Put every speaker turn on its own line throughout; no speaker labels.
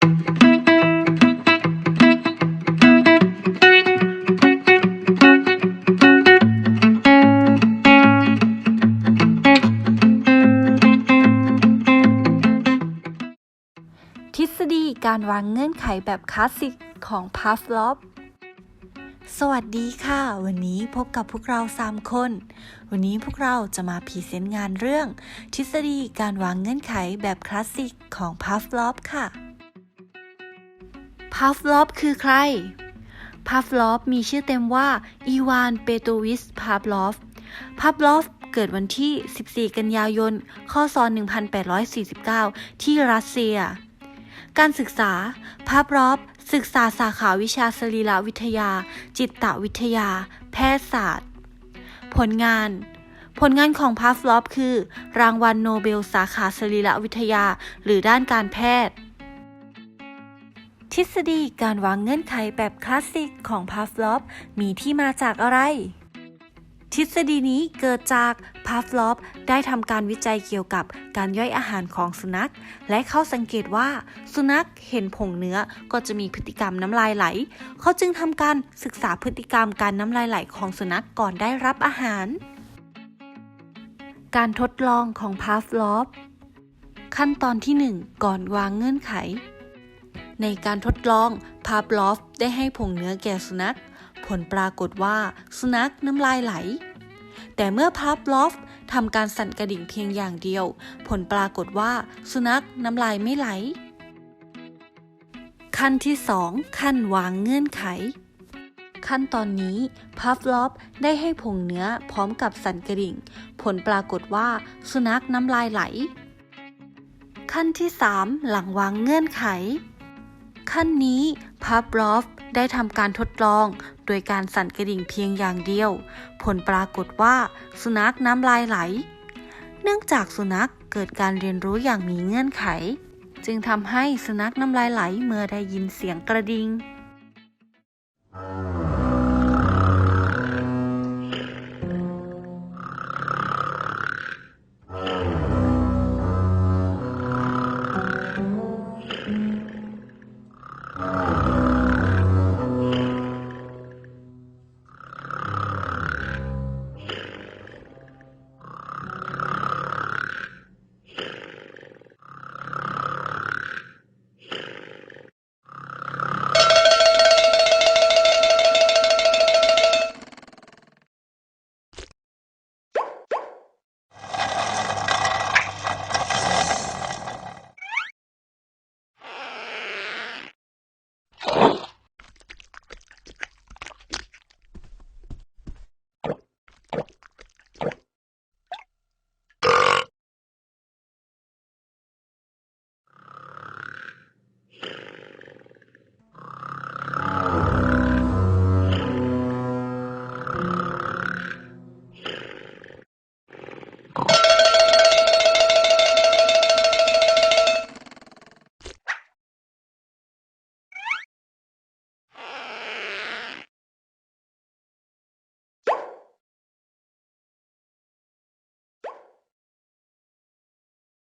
ทฤษฎีการวางเงื่อนไขแบบคลาสสิกของพาฟลอฟสวัสดีค่ะ วันนี้พบกับพวกเรา 3 คน วันนี้พวกเราจะมาพรีเซนต์งานเรื่อง ทฤษฎีการวางเงื่อนไขแบบคลาสสิกของพาฟลอฟค่ะ พาฟลอฟคือใครพาฟลอฟมีชื่อเต็มว่า อีวาน เปโตวิสพาฟลอฟพาฟลอฟเกิดวันที่ 14 กันยายนคศ1849 ที่รัสเซีย การศึกษาภาพรอบศึกษาสาขาวิชาสรีรวิทยา จิตวิทยา แพทยศาสตร์ ผลงาน ผลงานของพาฟลอฟคือ รางวัลโนเบลสาขาสรีรวิทยา หรือด้านการแพทย์ ทฤษฎีการวางเงื่อนไขแบบคลาสสิกของพาฟลอฟมีที่มาจากอะไร ทฤษฎีนี้เกิดจากพาฟลอฟได้ทำการวิจัยเกี่ยวกับการย่อยอาหารของสุนัข และเขาสังเกตว่าสุนัขเห็นผงเนื้อก็จะมีพฤติกรรมน้ำลายไหล เขาจึงทำการศึกษาพฤติกรรมการน้ำลายไหลของสุนัขก่อนได้รับอาหาร การทดลองของพาฟลอฟขั้นตอนที่ 1 ก่อนวางเงื่อนไข ในการทดลองพาฟลอฟได้ให้ผงเนื้อแก่สุนัข ผลปรากฏว่าสุนัขน้ำลายไหล แต่เมื่อพาฟลอฟทำการสั่นกระดิ่งเพียงอย่างเดียว ผลปรากฏว่าสุนัขน้ำลายไม่ไหล ขั้นที่ 2 ขั้นวางเงื่อนไข ขั้นตอนนี้พาฟลอฟได้ให้ผงเนื้อพร้อมกับสั่นกระดิ่ง ผลปรากฏว่าสุนัขน้ำลายไหล ขั้นที่ 3 หลังวางเงื่อนไข ขั้นนี้พาบลอฟได้ทำการทดลอง โดยการสั่นกระดิ่งเพียงอย่างเดียว ผลปรากฏว่าสุนัขน้ำลายไหล เนื่องจากสุนัขเกิดการเรียนรู้อย่างมีเงื่อนไข จึงทำให้สุนัขน้ำลายไหลเมื่อได้ยินเสียงกระดิ่ง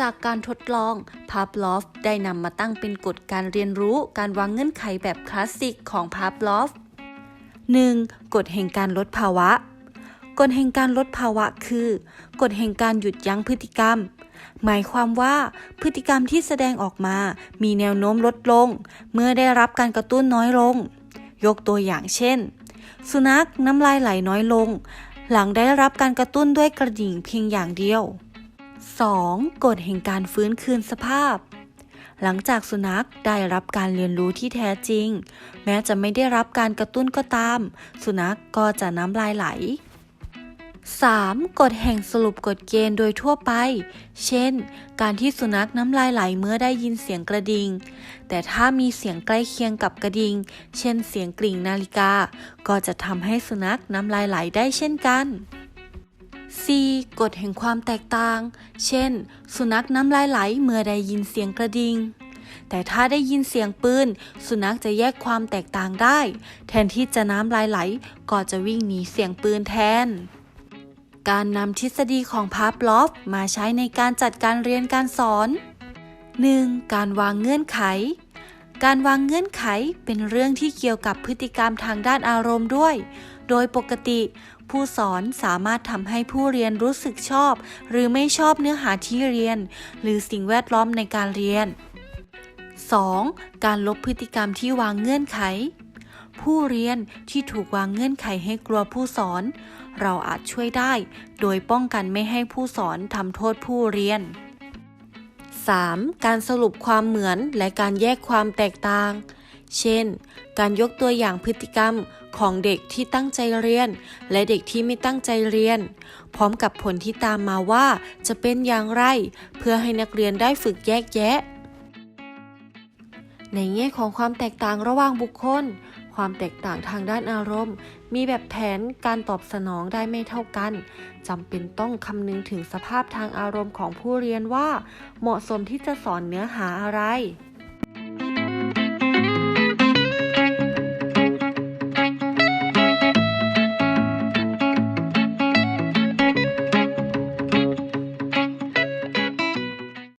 จากการทดลองพา v ลอฟได้นำมาตั้งเป็นกฎการเรียนรู้การวางเงื่อนไขแบบคลาสสิกของพา v ลอฟ 1. กฎแห่งการลดภาวะ กฎแห่งการลดภาวะคือ กฎแห่งการหยุดยั้งพฤติกรรม หมายความว่าพฤติกรรมที่แสดงออกมา มีแนวโน้มลดลง เมื่อได้รับการกระตุ้นน้อยลง ยกตัวอย่างเช่น สุนัขน้ำลายไหลน้อยลง หลังได้รับการกระตุ้นด้วยกระดิ่งเพียงอย่างเดียว 2. กฎแห่งการฟื้นคืนสภาพ หลังจากสุนัขได้รับการเรียนรู้ที่แท้จริง แม้จะไม่ได้รับการกระตุ้นก็ตาม สุนัขก็จะน้ำลายไหล 3. กฎแห่งสรุปกฎเกณฑ์โดยทั่วไป เช่น การที่สุนัขน้ำลายไหลเมื่อได้ยินเสียงกระดิ่ง แต่ถ้ามีเสียงใกล้เคียงกับกระดิ่ง เช่นเสียงกริ่งนาฬิกา ก็จะทำให้สุนัขน้ำลายไหลได้เช่นกัน 4. กฎแห่งความแตกต่าง เช่น สุนัขน้ำลายไหลเมื่อได้ยินเสียงกระดิ่ง แต่ถ้าได้ยินเสียงปืน สุนัขจะแยกความแตกต่างได้ แทนที่จะน้ำลายไหล ก็จะวิ่งหนีเสียงปืนแทน การนำทฤษฎีของพาฟลอฟมาใช้ในการจัดการเรียนการสอน 1. การวางเงื่อนไขการวางเงื่อนไขเป็นเรื่องที่เกี่ยวกับพฤติกรรมทางด้านอารมณ์ด้วย โดยปกติ ผู้สอนสามารถทำให้ผู้เรียนรู้สึกชอบ หรือไม่ชอบเนื้อหาที่เรียน หรือสิ่งแวดล้อมในการเรียน 2. การลบพฤติกรรมที่วางเงื่อนไข ผู้เรียนที่ถูกวางเงื่อนไขให้กลัวผู้สอน เราอาจช่วยได้ โดยป้องกันไม่ให้ผู้สอนทำโทษผู้เรียน 3. การสรุปความเหมือนและการแยกความแตกต่าง เช่น การยกตัวอย่างพฤติกรรมของเด็กที่ตั้งใจเรียน และเด็กที่ไม่ตั้งใจเรียน พร้อมกับผลที่ตามมาว่าจะเป็นอย่างไร เพื่อให้นักเรียนได้ฝึกแยกแยะ ในแง่ของความแตกต่างระหว่างบุคคล ความแตกต่างทางด้านอารมณ์ มีแบบแผนการตอบสนองได้ไม่เท่ากันจำเป็นต้องคำนึงถึงสภาพทางอารมณ์ของผู้เรียนว่า เหมาะสมที่จะสอนเนื้อหาอะไร